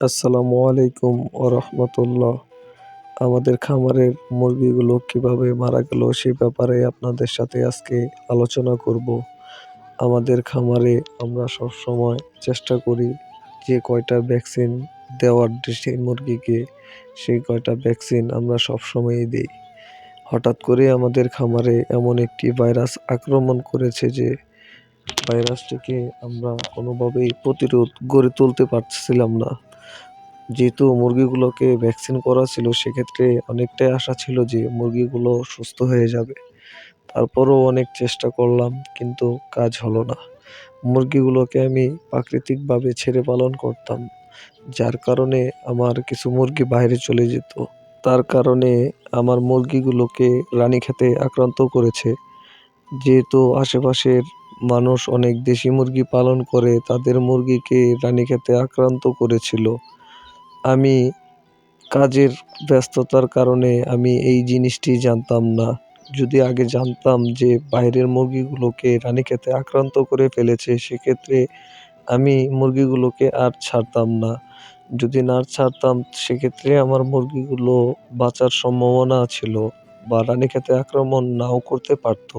আসসালামু আলাইকুম ও রহমতুল্লাহ। আমাদের খামারের মুরগিগুলো কীভাবে মারা গেল সে ব্যাপারে আপনাদের সাথে আজকে আলোচনা করব। আমাদের খামারে আমরা সব সময় চেষ্টা করি যে কয়টা ভ্যাকসিন দেওয়ার সেই মুরগিকে, সেই কয়টা ভ্যাকসিন আমরা সব সময়ই দিই। হঠাৎ করে আমাদের খামারে এমন একটি ভাইরাস আক্রমণ করেছে যে ভাইরাসটিকে আমরা কোনোভাবেই প্রতিরোধ গড়ে তুলতে পারছিলাম না। যেহেতু মুরগিগুলোকে ভ্যাকসিন করা ছিল, সেক্ষেত্রে অনেকটাই আশা ছিল যে মুরগিগুলো সুস্থ হয়ে যাবে। তারপরও অনেক চেষ্টা করলাম, কিন্তু কাজ হলো না। মুরগিগুলোকে আমি প্রাকৃতিকভাবে ছেড়ে পালন করতাম, যার কারণে আমার কিছু মুরগি বাইরে চলে যেত। তার কারণে আমার মুরগিগুলোকে রানীক্ষেতে আক্রান্ত করেছে। যেহেতু আশেপাশের মানুষ অনেক দেশি মুরগি পালন করে, তাদের মুরগিকে রানীক্ষেতে আক্রান্ত করেছিল। আমি কাজের ব্যস্ততার কারণে আমি এই জিনিসটি জানতাম না। যদি আগে জানতাম যে বাইরের মুরগিগুলোকে রানীক্ষেতে আক্রান্ত করে ফেলেছে, সেক্ষেত্রে আমি মুরগিগুলোকে আর ছাড়তাম না। যদি না ছাড়তাম, সেক্ষেত্রে আমার মুরগিগুলো বাঁচার সম্ভাবনা ছিল বা রানীক্ষেতে আক্রমণ নাও করতে পারতো।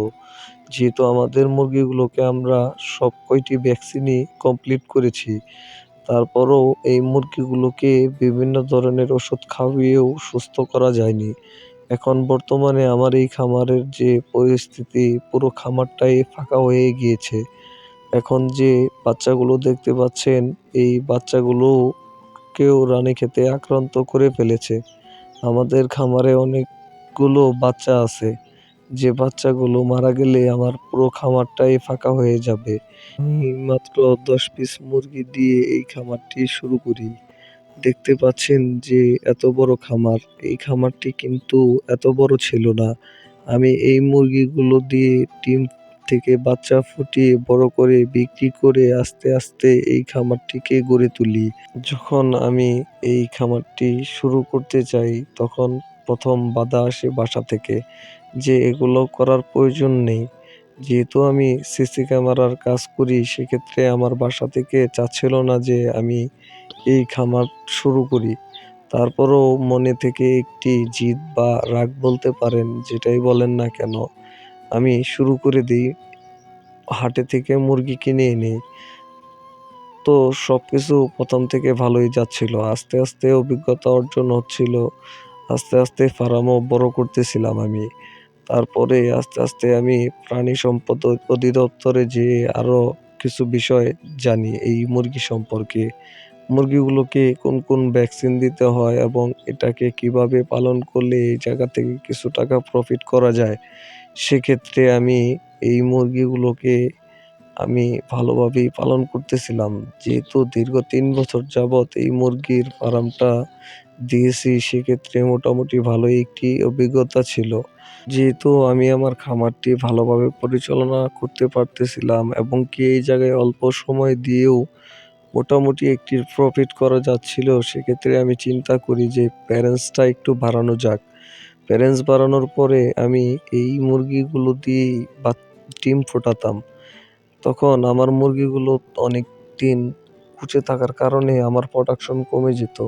যেহেতু আমাদের মুরগিগুলোকে আমরা সব কয়টি ভ্যাকসিনই কমপ্লিট করেছি তারপরও এই মুরগিগুলোকে বিভিন্ন ধরনের ওষুধ খাইয়েও সুস্থ করা যায়নি। এখন বর্তমানে আমার এই খামারের যে পরিস্থিতি, পুরো খামারটাই ফাঁকা হয়ে গিয়েছে। এখন যে বাচ্চাগুলো দেখতে পাচ্ছেন, এই বাচ্চাগুলোকেও রানীক্ষেতে আক্রান্ত করে ফেলেছে। আমাদের খামারে অনেকগুলো বাচ্চা আছে। যে বাচ্চাগুলো মারা গেলে আমার পুরো খামারটাই ফাঁকা হয়ে যাবে। আমি মাত্র দশ পিস মুরগি দিয়ে এই খামারটি শুরু করি। দেখতে পাচ্ছেন যে এত বড় খামার। এই খামারটি কিন্তু এত বড় ছিল না। আমি এই মুরগিগুলো দিয়ে ডিম থেকে বাচ্চা ফুটিয়ে বড় করে বিক্রি করে আস্তে আস্তে এই খামারটিকে গড়ে তুলি। যখন আমি এই খামারটি শুরু করতে চাই, তখন প্রথম বাধা আসে বাসা থেকে। যে এগুলো করার প্রয়োজন নেই। যেহেতু আমি সিসি ক্যামেরার কাজ করি, সেক্ষেত্রে আমার বাসা থেকে চাচ্ছিল না যে আমি এই খামার শুরু করি। তারপরও মনে থেকে একটি জিদ বা রাগ বলতে পারেন, যেটাই বলেন না কেন। আমি শুরু করে দিই, হাটে থেকে মুরগি কিনে এনে। তো সব কিছু প্রথম থেকে ভালোই যাচ্ছিল। আস্তে আস্তে অভিজ্ঞতা অর্জন হচ্ছিল। আস্তে আস্তে ফার্মও বড় করতেছিলাম আমি। তারপরে আস্তে আস্তে আমি প্রাণী সম্পদ অধিদপ্তরে যেয়ে আরও কিছু বিষয় জানি এই মুরগি সম্পর্কে। মুরগিগুলোকে কোন কোন ভ্যাকসিন দিতে হয় এবং এটাকে কীভাবে পালন করলে এই জায়গা থেকে কিছু টাকা প্রফিট করা যায়, সেক্ষেত্রে আমি এই মুরগিগুলোকে আমি ভালোভাবেই পালন করতেছিলাম। যেহেতু দীর্ঘ তিন বছর যাবৎ এই মুরগির ফার্মটা দিয়েছি, সেক্ষেত্রে মোটামুটি ভালোই একটি অভিজ্ঞতা ছিল। যেহেতু আমি আমার খামারটি ভালোভাবে পরিচালনা করতে পারতেছিলাম এবং কি এই জায়গায় অল্প সময় দিয়েও মোটামুটি একটি প্রফিট করা যাচ্ছিল, সেক্ষেত্রে আমি চিন্তা করি যে প্যারেন্টসটা একটু বাড়ানো যাক। প্যারেন্টস বাড়ানোর পরে আমি এই মুরগিগুলো দিয়েই বা, ডিম ফোটাতাম। তখন আমার মুরগিগুলো অনেক দিন কুচে থাকার কারণে আমার প্রোডাকশন কমে যেত।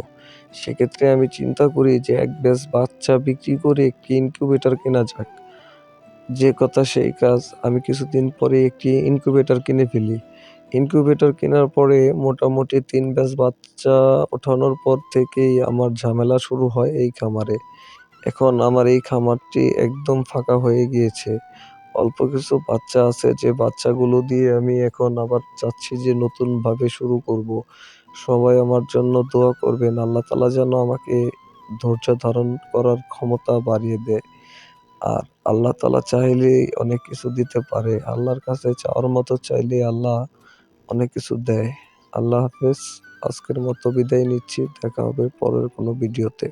সেক্ষেত্রে আমি চিন্তা করি যে এক ব্যাচ বাচ্চা বিক্রি করে একটি ইনকিউবেটর কেনা যাক। যে কথা সেই কাজ আমি কিছুদিন পরে একটি ইনকিউবেটর কিনে ফেলি। ইনকিউবেটর কেনার পরে মোটামুটি তিন ব্যাচ বাচ্চা ওঠানোর পর থেকেই আমার ঝামেলা শুরু হয় এই খামারে। এখন আমার এই খামারটি একদম ফাঁকা হয়ে গিয়েছে। অল্প কিছু বাচ্চা আছে, যে বাচ্চাগুলো দিয়ে আমি এখন আবার চাচ্ছি যে নতুনভাবে শুরু করব। সবাই আমার জন্য দোয়া করবেন, আল্লাহ তালা যেন আমাকে ধৈর্য ধারণ করার ক্ষমতা বাড়িয়ে দেয়। আর আল্লাহ তালা চাইলেই অনেক কিছু দিতে পারে, আল্লাহর কাছে চাওয়ার মতো চাইলে আল্লাহ অনেক কিছু দেয়। আল্লাহ হাফেজ, আজকের মতো বিদায় নিচ্ছি, দেখা হবে পরের কোনো ভিডিওতে।